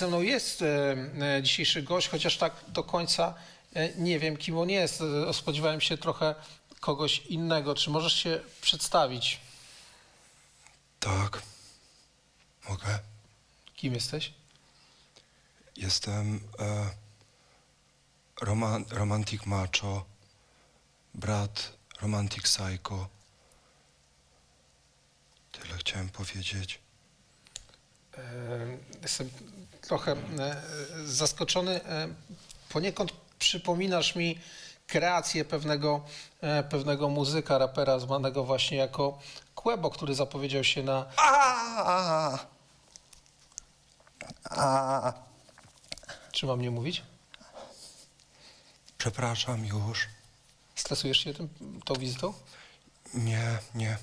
Ze mną jest e, e, dzisiejszy gość, chociaż tak do końca e, nie wiem, kim on jest. Spodziewałem się trochę kogoś innego. Czy możesz się przedstawić? Tak, mogę. Kim jesteś? Jestem e, roman, romantic macho, brat romantic psycho. Tyle chciałem powiedzieć. Jestem trochę zaskoczony. Poniekąd przypominasz mi kreację pewnego, e, pewnego muzyka, rapera zwanego właśnie jako Quebo, który zapowiedział się na A, a, Czy mam nie mówić? przepraszam już. Stresujesz się tym, tą wizytą? Nie, nie,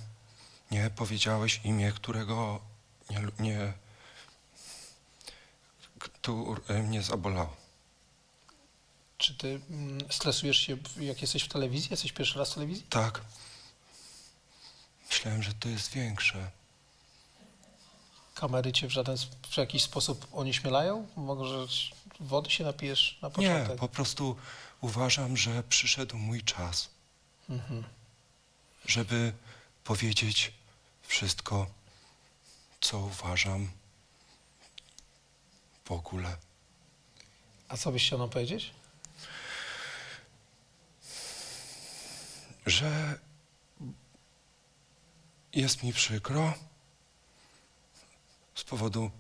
nie powiedziałeś imię, którego nie, nie które mnie zabolało. Czy ty mm, stresujesz się, jak jesteś w telewizji? Jesteś pierwszy raz w telewizji? Tak. Myślałem, że to jest większe. Kamery cię w żaden, w jakiś sposób onieśmielają? Może wody się napijesz na Nie, początek? po prostu uważam, że przyszedł mój czas, Mhm. żeby powiedzieć wszystko, co uważam w ogóle. A co byś chciał nam powiedzieć? Że jest mi przykro z powodu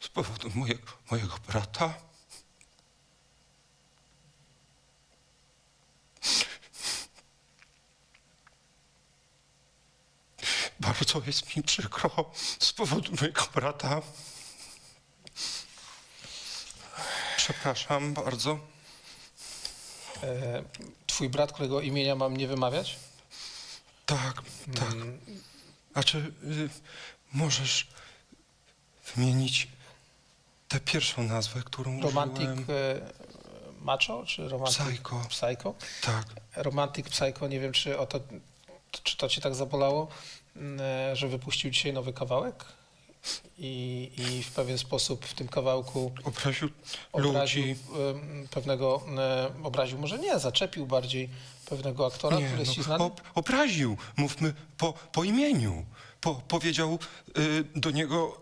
z powodu mojego, mojego brata. Bardzo jest mi przykro z powodu mojego brata. Przepraszam bardzo. E, twój brat, którego imienia mam nie wymawiać? Tak, tak. Mm, Znaczy, y, możesz wymienić tę pierwszą nazwę, którą Romantic użyłem. e, macho, czy romantic Psycho. psycho? Tak, Romantic psycho, nie wiem, czy, o to, czy to cię tak zabolało, mm, e, że wypuścił dzisiaj nowy kawałek i, i w pewien sposób w tym kawałku obraził obraził ludzi. pewnego, e, obraził może nie, zaczepił bardziej pewnego aktora, który jest ci no, znany. ob, obraził, mówmy po, po imieniu. Po, powiedział y, do niego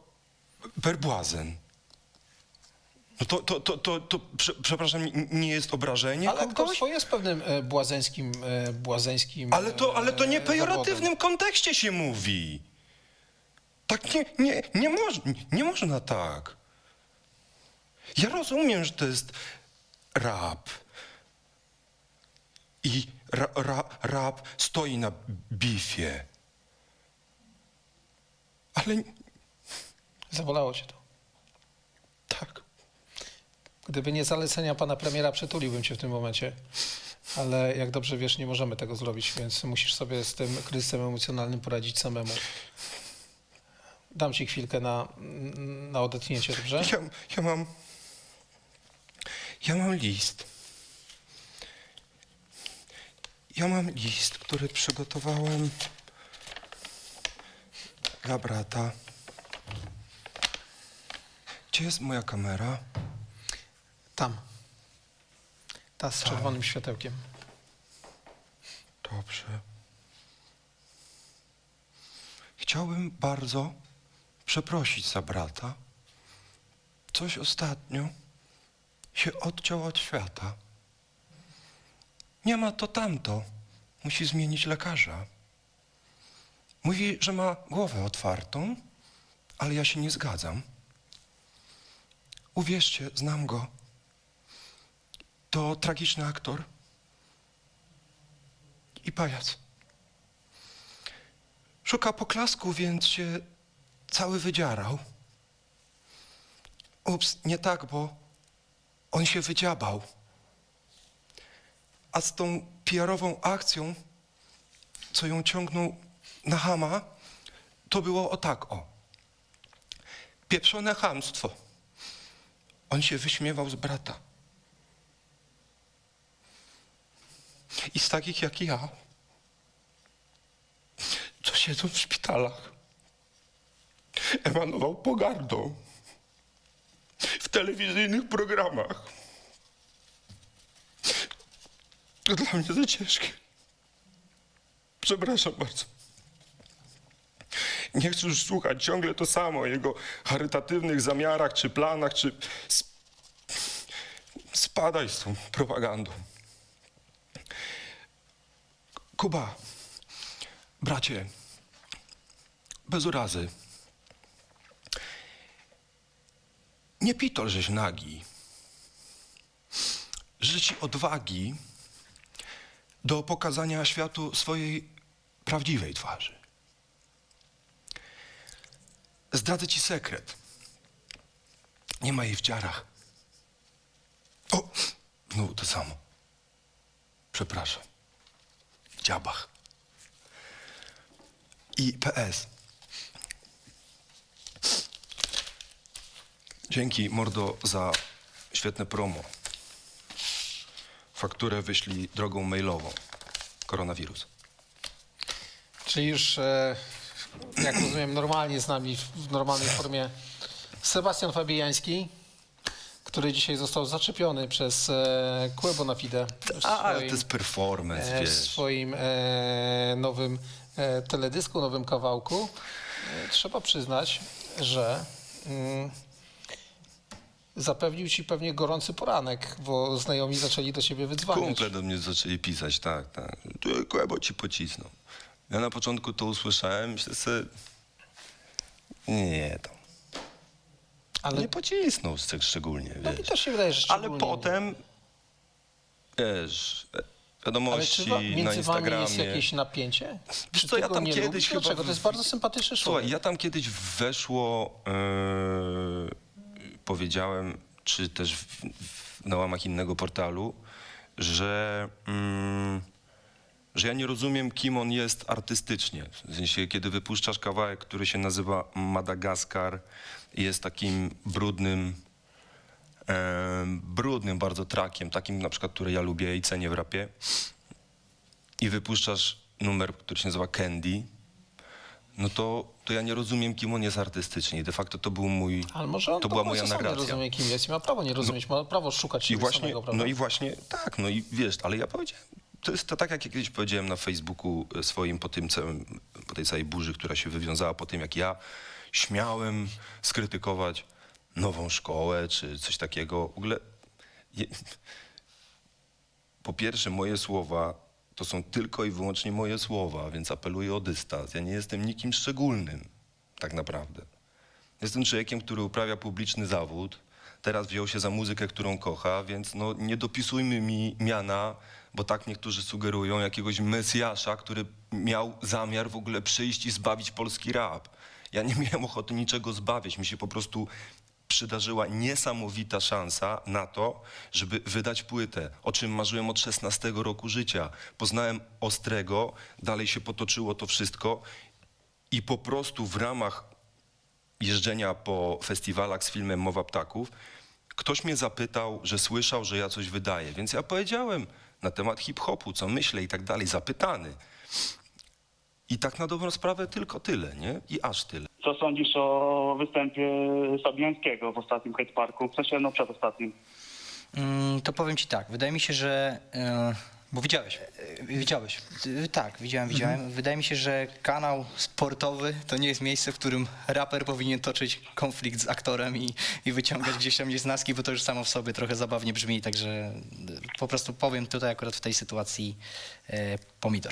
berbłazen. No to, to, to, to, to prze, przepraszam, nie jest obrażenie Ale kogoś? aktorstwo jest pewnym e, błazeńskim, e, błazeńskim Ale to, ale to nie e, pejoratywnym kontekście się mówi. Tak nie, nie, nie, moż, nie można tak. Ja rozumiem, że to jest rap. I ra, ra, rap stoi na bifie. Ale Zabolało cię to. Gdyby nie zalecenia pana premiera, przytuliłbym cię w tym momencie. Ale jak dobrze wiesz, nie możemy tego zrobić, więc musisz sobie z tym kryzysem emocjonalnym poradzić samemu. Dam ci chwilkę na, na odetchnięcie, dobrze? Ja, ja mam. Ja mam list. Ja mam list, który przygotowałem dla brata. Gdzie jest moja kamera? Tam. Ta z Tam. czerwonym światełkiem. Dobrze. Chciałbym bardzo przeprosić za brata. Coś ostatnio się odciął od świata. Nie ma to tamto. Musi zmienić lekarza. Mówi, że ma głowę otwartą, ale ja się nie zgadzam. Uwierzcie, znam go. To tragiczny aktor i pajac. Szuka poklasku, więc się cały wydzierał. Ups, nie tak, bo on się wydziabał. A z tą PR-ową akcją, co ją ciągnął na hama, to było o tak, o. Pieprzone chamstwo. On się wyśmiewał z brata. I z takich jak ja, co siedząc w szpitalach, emanował pogardą w telewizyjnych programach. To dla mnie za ciężkie. Przepraszam bardzo. Nie chcę już słuchać ciągle to samo o jego charytatywnych zamiarach, czy planach, czy... Sp- Spadaj z tą propagandą. Kuba, bracie, bez urazy. Nie pitol, żeś nagi. Życzę ci odwagi do pokazania światu swojej prawdziwej twarzy. Zdradzę ci sekret. Nie ma jej w dziarach. O, znowu to samo. Przepraszam. Dziabach. I PS. Dzięki, mordo, za świetne promo. Fakturę wyślij drogą mailową. Koronawirus. Czyli już, e, jak rozumiem, normalnie z nami, w normalnej formie Sebastian Fabijański, który dzisiaj został zaczepiony przez e, Kłębo na FIDE w A, ale to jest performance, e, w wiesz. swoim e, nowym e, teledysku, nowym kawałku. E, trzeba przyznać, że mm, zapewnił ci pewnie gorący poranek, bo znajomi zaczęli do ciebie wydzwaniać. Kumple do mnie zaczęli pisać, tak, tak. Tu Kłebo ci pocisnął. Ja na początku to usłyszałem, myślę sobie, nie tam. Ale Nie pocisnął tak szczególnie, no mi wiesz. też się wydaje, że Ale szczególnie- potem, wiesz, Ale wiadomości czy wa- na między wami Instagramie. jest jakieś napięcie? Wiesz Czy co, ja tam nie kiedyś lubisz? chyba Dlaczego? To jest w- bardzo sympatyczny Słuchaj, człowiek. ja tam kiedyś weszło, e, powiedziałem, czy też w, w, na łamach innego portalu, że, mm, że ja nie rozumiem, kim on jest artystycznie. W sensie, kiedy wypuszczasz kawałek, który się nazywa Madagaskar, i jest takim brudnym, e, brudnym bardzo trakiem, takim na przykład, który ja lubię i cenię w rapie, i wypuszczasz numer, który się nazywa Candy, no to, to ja nie rozumiem, kim on jest artystycznie. De facto to był mój. Ale może on to była moja sam nie narracja. rozumie, kim jest i ma prawo nie rozumieć, ma prawo szukać I właśnie, samego, prawda? no i właśnie, tak, no i wiesz, ale ja powiedziałem, to jest to tak, jak ja kiedyś powiedziałem na Facebooku e, swoim po tym całym, po tej całej burzy, która się wywiązała po tym, jak ja śmiałem skrytykować nową szkołę, czy coś takiego. W ogóle, je, po pierwsze, moje słowa to są tylko i wyłącznie moje słowa, więc apeluję o dystans. Ja nie jestem nikim szczególnym, tak naprawdę. Jestem człowiekiem, który uprawia publiczny zawód. Teraz wziął się za muzykę, którą kocha, więc no, nie dopisujmy mi miana, bo tak niektórzy sugerują, jakiegoś mesjasza, który miał zamiar w ogóle przyjść i zbawić polski rap. Ja nie miałem ochoty niczego zbawiać. Mi się po prostu przydarzyła niesamowita szansa na to, żeby wydać płytę, o czym marzyłem od 16 roku życia. Poznałem Ostrego, dalej się potoczyło to wszystko i po prostu w ramach jeżdżenia po festiwalach z filmem Mowa Ptaków, ktoś mnie zapytał, że słyszał, że ja coś wydaję, więc ja powiedziałem na temat hip-hopu, co myślę i tak dalej, zapytany. I tak na dobrą sprawę tylko tyle, nie? I aż tyle. Co sądzisz o występie Fabiańskiego w ostatnim Hate Parku? W sensie, no przedostatnim. Mm, To powiem ci tak, wydaje mi się, że. e, Bo widziałeś. e, Widziałeś? E, Tak, widziałem, Mhm. widziałem. Wydaje mi się, że kanał sportowy to nie jest miejsce, w którym raper powinien toczyć konflikt z aktorem i, i wyciągać gdzieś tam niesnaski, bo to już samo w sobie trochę zabawnie brzmi, także e, po prostu powiem tutaj akurat w tej sytuacji e, pomidor.